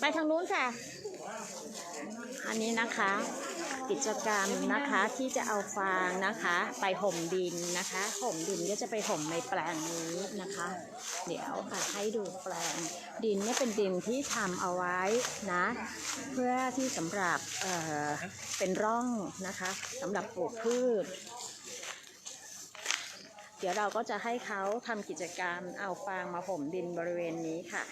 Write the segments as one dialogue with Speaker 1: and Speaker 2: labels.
Speaker 1: ไปทางนู้นค่ะ อันนี้นะคะ กิจกรรมนะคะที่จะเอาฟางนะคะ ไปห่มดินนะคะห่มดินก็จะไปห่มในแปลงนี้นะคะ เดี๋ยวค่ะให้ดูแปลง ดินเนี่ยเป็นดินที่ทำเอาไว้นะ เพื่อที่สำหรับเอ่อเป็นร่องนะคะสำหรับปลูกพืชเดี๋ยวเราก็จะให้เขาทำกิจกรรมเอาฟางมาห่มดินบริเวณนี้ค่ะ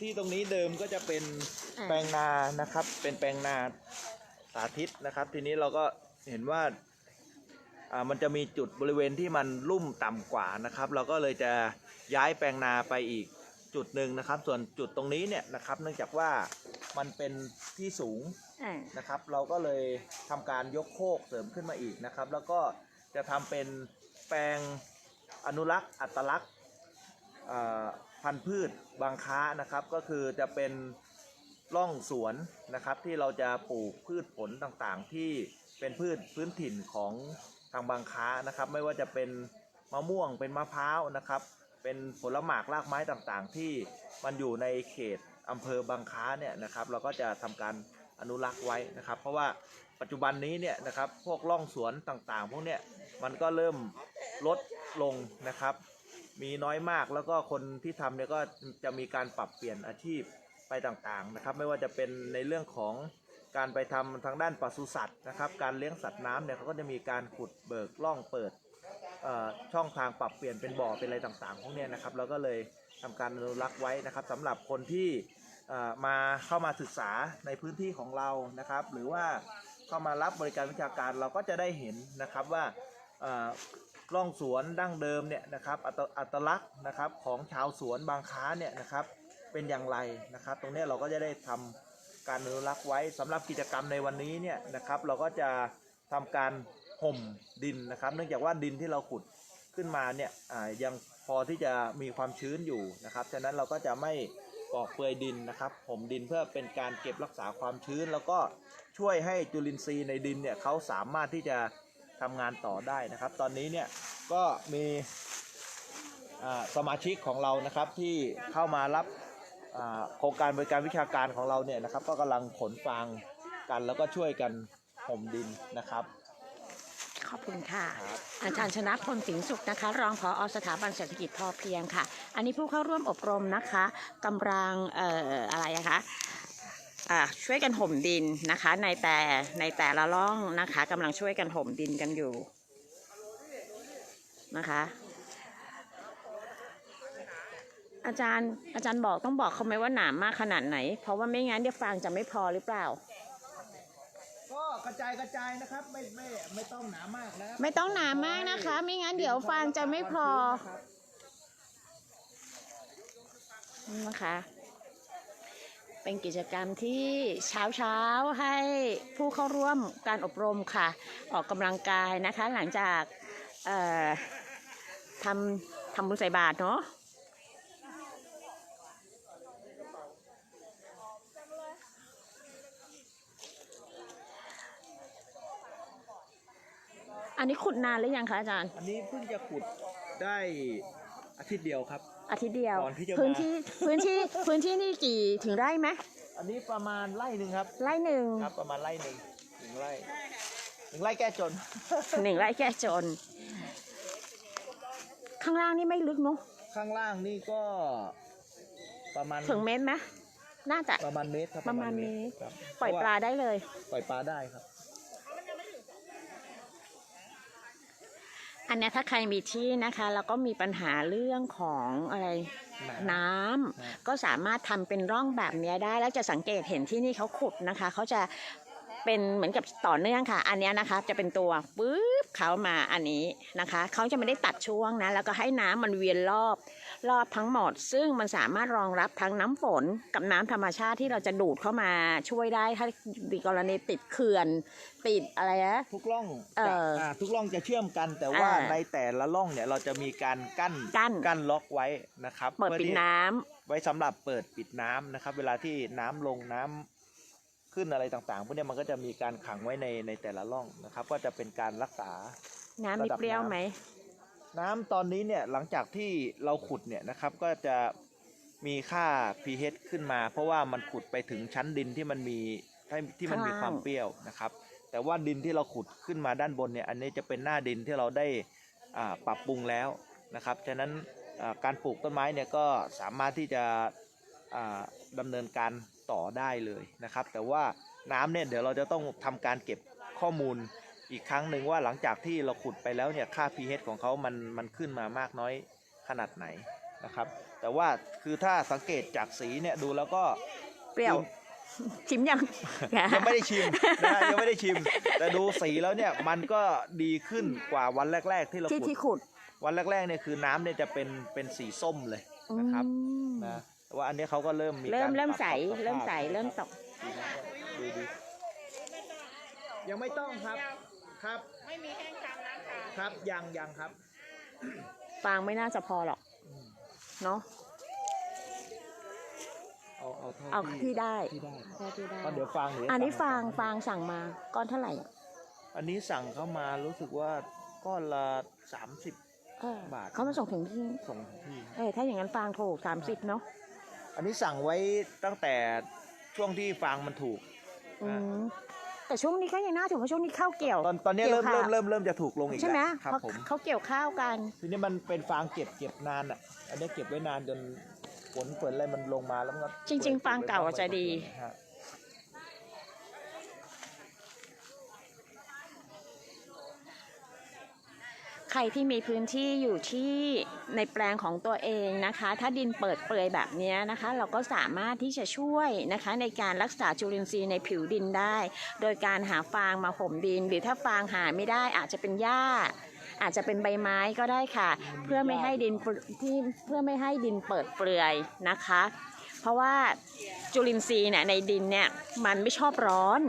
Speaker 2: ที่ตรงนี้เดิมก็จะเป็น
Speaker 1: อ่า
Speaker 2: แปลงนานะครับ เป็นแปลงนาสาธิตนะครับ ทีนี้เราก็เห็นว่าอ่ามันจะมีจุดบริเวณที่มันลุ่มต่ำกว่านะครับ เราก็เลยจะย้ายแปลงนาไปอีกจุดหนึ่งนะครับ ส่วนจุดตรงนี้เนี่ยนะครับ เนื่องจากว่ามันเป็นที่สูง
Speaker 1: อ่า
Speaker 2: นะครับ เราก็เลยทำการยกโคกเสริมขึ้นมาอีกนะครับ แล้วก็จะทำเป็นแปลงอนุรักษ์อัตลักษณ์เอ่อ พันธุ์พืชบางค้านะครับ ก็คือจะเป็นร่องสวนนะครับ ที่เราจะปลูกพืชผลต่างๆ ที่เป็นพืชพื้นถิ่นของทางบางค้านะครับ ไม่ว่าจะเป็นมะม่วงเป็นมะพร้าวนะครับ เป็นผลหมากรากไม้ต่างๆ ที่มันอยู่ในเขตอำเภอบางค้าเนี่ยนะครับ เราก็จะทำการอนุรักษ์ไว้นะครับ เพราะว่าปัจจุบันนี้เนี่ยนะครับพวกร่องสวนต่างๆ พวกเนี้ยมันก็เริ่มลดลงนะครับ มีน้อยมากแล้วก็คนที่ทำเนี่ยก็จะมีการปรับเปลี่ยนอาชีพไปต่างๆนะครับ ไม่ว่าจะเป็นในเรื่องของการไปทำทางด้านปศุสัตว์นะครับ การเลี้ยงสัตว์น้ำเนี่ยเขาก็จะมีการขุดเบิกล่องเปิดช่องทางปรับเปลี่ยนเป็นบ่อเป็นอะไรต่างๆพวกนี้นะครับเราก็เลยทำการอนุรักษ์ไว้นะครับสำหรับคนที่มาเข้ามาศึกษาในพื้นที่ของเรานะครับ หรือว่าเข้ามารับบริการวิชาการเราก็จะได้เห็นนะครับว่า ร่องสวนดั้งเดิมเนี่ยนะครับอัตอัตลักษณ์นะครับของชาวสวนบางค้าเนี่ยนะครับเป็นอย่างไรนะครับ ตรงนี้เราก็จะได้ทำการอนุรักษ์ไว้สำหรับกิจกรรมในวันนี้เนี่ยนะครับเราก็จะทำการห่มดินนะครับ เนื่องจากว่าดินที่เราขุดขึ้นมาเนี่ยยังพอที่จะมีความชื้นอยู่นะครับฉะนั้นเราก็จะไม่ปอกเปลือยดินนะครับห่มดินเพื่อเป็นการเก็บรักษาความชื้น แล้วก็ช่วยให้จุลินทรีย์ในดินเนี่ยเขาสามารถที่จะ ทำงานต่อได้นะครับ ตอนนี้เนี่ยก็มีอ่าสมาชิกของเรานะครับที่เข้ามารับอ่าโครงการบริการวิชาการของเราเนี่ยนะครับ ก็กำลังขนฟางกันแล้วก็ช่วยกันห่มดินนะครับ
Speaker 1: ขอบคุณค่ะ
Speaker 2: ครับ
Speaker 1: อาจารย์ชนะพลสิงห์สุขนะคะ รองผอสถาบันเศรษฐกิจพอเพียงค่ะ อันนี้ผู้เข้าร่วมอบรมนะคะกำลังเอ่ออะไรอะคะอ่า ช่วยกันห่มดินนะคะ ในแต่ในแต่ละร่องนะคะกำลังช่วยกันห่มดินกันอยู่นะคะ อาจารย์อาจารย์บอกต้องบอกเขาไหมว่าหนามากขนาดไหน เพราะว่าไม่งั้นเดี๋ยวฟางจะไม่พอหรือเปล่า
Speaker 2: ก็กระจายกระจายนะครับ ไม่ไม่ไม่ต้องหนามากนะครับ
Speaker 1: ไม่ต้องหนามากนะคะ ไม่งั้นเดี๋ยวฟางจะไม่พอนี่นะคะ เป็นกิจกรรมที่เช้าเช้าให้ผู้เข้าร่วมการอบรมค่ะ ออกกำลังกายนะคะ หลังจากทำทำบุญใส่บาตรเนาะอันนี้ขุดนานหรือยังคะอาจารย์
Speaker 2: อันนี้เพิ่งจะขุดได้ อาทิตย์เดียวครับ
Speaker 1: อาทิตย์เดียว
Speaker 2: ก่อนที่จะมา
Speaker 1: พื้นที่พื้นที่พื้นที่นี่กี่ถึงไร่ไหม
Speaker 2: อันนี้ประมาณไร่หนึ่งครับ
Speaker 1: ไร่หนึ่ง
Speaker 2: ครับประมาณไร่หนึ่งหนึ่งไร่หนึ่งไร่แก้จน
Speaker 1: หนึ่งไร่แก้จน ข้างล่างนี่ไม่ลึกเนาะ
Speaker 2: ข้างล่างนี่ก็ประมาณ
Speaker 1: ถึงเมตรไหมน่าจะ
Speaker 2: ประมาณเมตรครับ
Speaker 1: ประมาณเมตร
Speaker 2: ครับ
Speaker 1: ปล่อยปลาได้เลย
Speaker 2: ปล่อยปลาได้ครับ
Speaker 1: อันเนี้ยถ้าใครมีที่นะคะ แล้วก็มีปัญหาเรื่องของอะไรน้ำ
Speaker 2: ฮะ
Speaker 1: ก็สามารถทำเป็นร่องแบบเนี้ยได้ แล้วจะสังเกตเห็นที่นี่เขาขุดนะคะ เขาจะ เป็นเหมือนกับต่อเนื่องค่ะ อันเนี้ยนะคะจะเป็นตัวปุ๊บเขามาอันนี้นะคะ เขาจะไม่ได้ตัดช่วงนะ แล้วก็ให้น้ำมันเวียนรอบ รอบทั้งหมด ซึ่งมันสามารถรองรับทั้งน้ำฝนกับน้ำธรรมชาติที่เราจะดูดเข้ามาช่วยได้ ถ้ามีกรณีติดเขื่อน ติดอะไรนะ
Speaker 2: ทุกร่อง
Speaker 1: เอ่
Speaker 2: จะ
Speaker 1: ออ่า
Speaker 2: ทุกร่องจะเชื่อมกันแต่ว่า
Speaker 1: อ่า
Speaker 2: ในแต่ละร่องเนี่ยเราจะมีการกั้น
Speaker 1: กั้น
Speaker 2: กั้นล็อกไว้นะครับ
Speaker 1: เปิด
Speaker 2: พื่อ
Speaker 1: ปิด
Speaker 2: ที่
Speaker 1: น้ำ
Speaker 2: ไว้สำหรับเปิดปิดน้ำนะครับ เวลาที่น้ำลงน้ ขึ้นอะไรต่างๆพวกเนี้ยมันก็จะมีการขังไว้ในในแต่ละร่องนะครับ ก็จะเป็นการรักษา
Speaker 1: น้ำมีเปรี้ยวไหม
Speaker 2: น้ำตอนนี้เนี่ยหลังจากที่เราขุดเนี่ยนะครับก็จะมีค่า pH ขึ้นมา เพราะว่ามันขุดไปถึงชั้นดินที่มันมีที่มันมีความเปรี้ยวนะครับ แต่ว่าดินที่เราขุดขึ้นมาด้านบนเนี่ยอันนี้จะเป็นหน้าดินที่เราได้อ่าปรับปรุงแล้วนะครับฉะนั้นอ่าการปลูกต้นไม้เนี่ยก็สามารถที่จะอ่าดำเนินการ ต่อได้เลยนะครับ แต่ว่าน้ำเนี่ยเดี๋ยวเราจะต้องทำการเก็บข้อมูลอีกครั้งหนึ่งว่าหลังจากที่เราขุดไปแล้วเนี่ยค่า pH ของเขามันมันขึ้นมามากน้อยขนาดไหนนะครับ แต่ว่าคือถ้าสังเกตจากสีเนี่ยดูแล้วก็
Speaker 1: เปรี้ยวชิมยัง
Speaker 2: ยังไม่ได้ชิมนะฮะยังไม่ได้ชิม แต่ดูสีแล้วเนี่ยมันก็ดีขึ้นกว่าวันแรก ๆ ที่เรา
Speaker 1: ที่
Speaker 2: ขุด
Speaker 1: ที่ขุด
Speaker 2: วันแรกๆเนี่ยคือน้ำเนี่ยจะเป็นเป็นสีส้มเลย
Speaker 1: อื
Speaker 2: นะครับ
Speaker 1: ม
Speaker 2: นะ แต่ว่าอันนี้เขาก็เริ่มมี
Speaker 1: เริ่ม
Speaker 2: การ
Speaker 1: เริ่ม
Speaker 2: ปบ
Speaker 1: ใส
Speaker 2: ปบ
Speaker 1: เริ่มใส
Speaker 2: ภาพ
Speaker 1: เริ่มตก
Speaker 2: ดูดียังไม่ต้องครับครับ
Speaker 3: ไม่มีแห้งตามร้านค้า
Speaker 2: ครับยังยังครับ
Speaker 1: ฟางไม่น่าจะพอหรอกเนาะ
Speaker 2: เอาเอาเท่า
Speaker 1: เอาที่ได้
Speaker 2: ที่ได้
Speaker 1: เท่าที่ได้
Speaker 2: เพราะเดี๋ยวฟางเดี๋ยว
Speaker 1: อันนี้
Speaker 2: จะ
Speaker 1: ฟางฟางสั่งมาก้อนเท่าไหร่อะ
Speaker 2: อันนี้สั่งเข้ามารู้สึกว่าก้อนละสามสิบ
Speaker 1: เออบา
Speaker 2: ท
Speaker 1: เขามาส่งถึงที่
Speaker 2: ส่งถึงที่
Speaker 1: เออถ้าอย่างนั้นฟางถูกสามสิบเนาะ
Speaker 2: อันนี้สั่งไว้ตั้งแต่ช่วงที่ฟางมันถูก
Speaker 1: อืมแต่ช่วงนี้ก็ยังน่าถือว่าช่วงนี้ข้าวเกี่ยว
Speaker 2: ตอนตอนนี้
Speaker 1: เกี่
Speaker 2: เริ่
Speaker 1: ยว
Speaker 2: ม
Speaker 1: ข้าว
Speaker 2: เริ่มเริ่มเริ่มจะถูกลงอีก
Speaker 1: ใช่ไหม
Speaker 2: แล้วครับ
Speaker 1: เพราะ
Speaker 2: ผม
Speaker 1: เขาเกี่ยวข้าวกัน
Speaker 2: ทีนี้มันเป็นฟางเก็บเก็บนานอะ อันนี้เก็บไว้นานจนฝนฝนอะไรมันลงมาแล้วมันก็
Speaker 1: จริง ๆ ฟางเก่าอะจะดี ใครที่มีพื้นที่อยู่ที่ในแปลงของตัวเองนะคะ ถ้าดินเปิดเปลือยแบบนี้นะคะ เราก็สามารถที่จะช่วยนะคะในการรักษาจุลินทรีย์ในผิวดินได้ โดยการหาฟางมาห่มดิน หรือถ้าฟางหาไม่ได้อาจจะเป็นหญ้า อาจจะเป็นใบไม้ก็ได้ค่ะ เพื่อไม่ให้ดินที่เพื่อไม่ให้ดินเปิดเปลือยนะคะ เพราะว่าจุลินทรีย์เนี่ยในดินเนี่ยมันไม่ชอบร้อน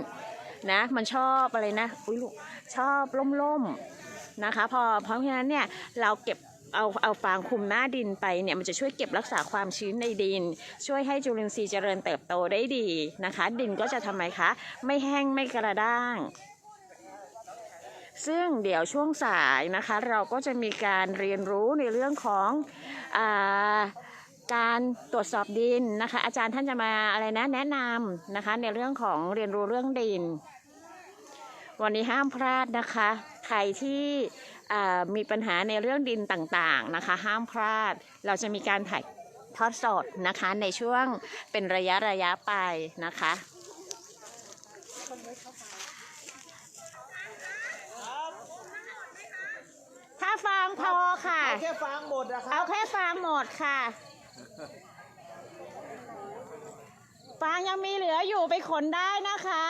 Speaker 1: นะมันชอบอะไรนะอุ้ยลูกชอบร่มๆ นะคะ พอเพราะฉะนั้นเนี่ยเราเก็บเอาเอาฟางคุมหน้าดินไปเนี่ยมันจะช่วยเก็บรักษาความชื้นในดิน ช่วยให้จุลินทรีย์เจริญเติบโตได้ดีนะคะ ดินก็จะทำไมคะ ไม่แห้งไม่กระด้าง ซึ่งเดี๋ยวช่วงสายนะคะ เราก็จะมีการเรียนรู้ในเรื่องของอาการตรวจสอบดินนะคะ อาจารย์ท่านจะมาอะไรนะแนะนำนะคะในเรื่องของเรียนรู้เรื่องดิน วันนี้ห้ามพลาดนะคะ ใครที่อ่ามีปัญหาในเรื่องดินต่างๆนะคะ ห้ามพลาด เราจะมีการถ่ายทอดสดนะคะในช่วงเป็นระยะระยะไปนะคะถ้าฟางพอค่ะ
Speaker 2: เอาแค่ฟางหมดนะครั
Speaker 1: เอา
Speaker 2: บ
Speaker 1: แค่ฟางหมดค่ะ ฟางยังมีเหลืออยู่ไปขนได้นะคะ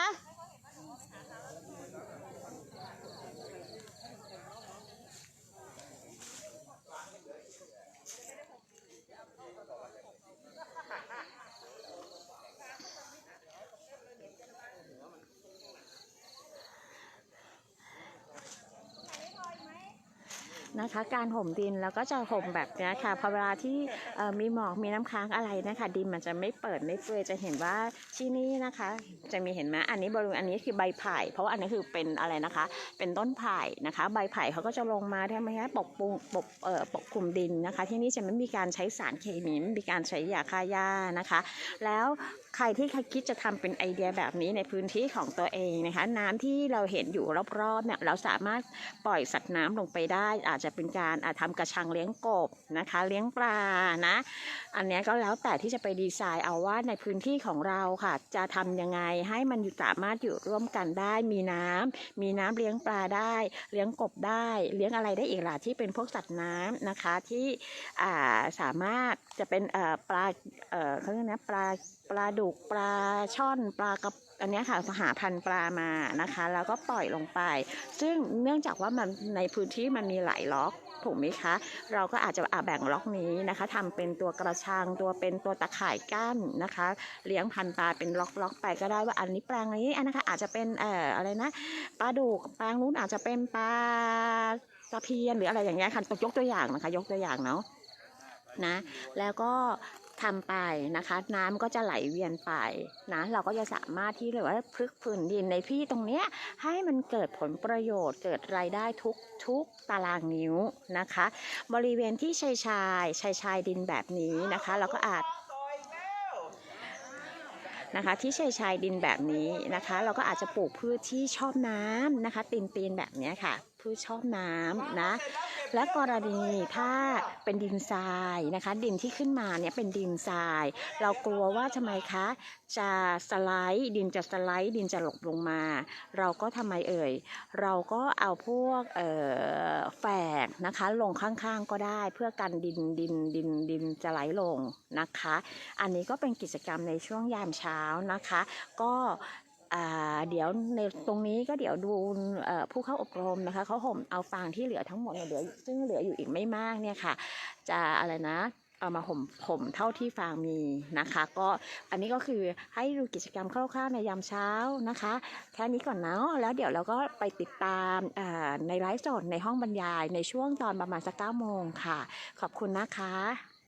Speaker 1: นะคะ การห่มดินแล้วก็จะห่มแบบนี้ค่ะพอเวลาที่มีหมอกมีน้ำค้างอะไรนะคะ ดินมันจะไม่เปิดไม่เปื่อยจะเห็นว่าที่นี่นะคะ จะมีเห็นไหมอันนี้บริเวณอันนี้คือใบไผ่ เพราะว่าอันนี้คือเป็นอะไรนะคะ เป็นต้นไผ่นะคะ ใบไผ่เขาก็จะลงมาทำไมคะปกปุงปกเอ่อปกคลุมดินนะคะ ที่นี่จะไม่มีการใช้สารเคมีไม่มีการใช้ยาฆ่าหญ้านะคะ แล้วใครที่คิดจะทำเป็นไอเดียแบบนี้ในพื้นที่ของตัวเองนะคะ น้ำที่เราเห็นอยู่รอบๆเนี่ยเราสามารถปล่อยสัตว์น้ำลงไปได้ อาจจะเป็นการอ่าทำกระชังเลี้ยงกบนะคะ เลี้ยงปลานะอันนี้ก็แล้วแต่ที่จะไปดีไซน์เอาว่าในพื้นที่ของเราค่ะ จะทำยังไงให้มันสามารถอยู่ร่วมกันได้มีน้ำมีน้ำเลี้ยงปลาได้ เลี้ยงกบได้ เลี้ยงอะไรได้อีกล่ะที่เป็นพวกสัตว์น้ำนะคะที่าสามารถจะเป็นปลาเขาเรียกนะปลาปลาดกปลาช่อนปลากระอันนี้ค่ะหาพันธ์ปลามานะคะ แล้วก็ปล่อยลงไป ซึ่งเนื่องจากว่ามันในพื้นที่มันมีหลายล็อกถูกไหมคะ เราก็อาจจะอะแบ่งล็อกนี้นะคะทำเป็นตัวกระชังตัวเป็นตัวตะข่ายกั้นนะคะ เลี้ยงพันธุ์ปลาเป็นล็อกล็อกๆไปก็ได้ว่าอันนี้แปลงนี้อันนะคะอาจจะเป็นเอ่ออะไรนะปลาดุกแปลงนู้นอาจจะเป็นปลาตะเพียนหรืออะไรอย่างเงี้ยค่ะยกตัวอย่างนะคะ ยกตัวอย่างเนาะนะแล้วก็ ทำไปนะคะ น้ำก็จะไหลเวียนไปนะเราก็จะสามารถที่เลยว่าพลึกผืนดินในที่ตรงเนี้ยให้มันเกิดผลประโยชน์ เกิดรายได้ทุกทุกตารางนิ้วนะคะ บริเวณที่ชายชายชายชายดินแบบนี้นะคะ เราก็อาจนะคะที่ชายชายดินแบบนี้นะคะ เราก็อาจจะปลูกพืชที่ชอบน้ำนะคะตีนตีนแบบเนี้ยค่ะ พืชชอบน้ำนะ และกรณีถ้าเป็นดินทรายนะคะ ดินที่ขึ้นมาเนี่ยเป็นดินทราย เรากลัวว่าทำไมคะ จะสไลด์ดินจะสไลด์ดินจะหลบลงมา เราก็ทำไมเอ่ย เราก็เอาพวกเอ่อแฝกนะคะลงข้างๆก็ได้เพื่อกันดินดินดินดินจะไหลลงนะคะ อันนี้ก็เป็นกิจกรรมในช่วงยามเช้านะคะ ก็ เดี๋ยวในตรงนี้ก็เดี๋ยวดูผู้เข้าอบรมนะคะเขาห่มเอาฟางที่เหลือทั้งหมดเนี่ยเหลือซึ่งเหลืออยู่อีกไม่มากเนี่ยค่ะ จะอะไรนะเอามาห่มผมเท่าที่ฟางมีนะคะ ก็อันนี้ก็คือให้ดูกิจกรรมคร่าวๆในยามเช้านะคะแค่นี้ก่อนเนาะแล้วเดี๋ยวเราก็ไปติดตามในไลฟ์สดในห้องบรรยายในช่วงตอนประมาณสักเก้าโมงค่ะ ขอบคุณนะคะ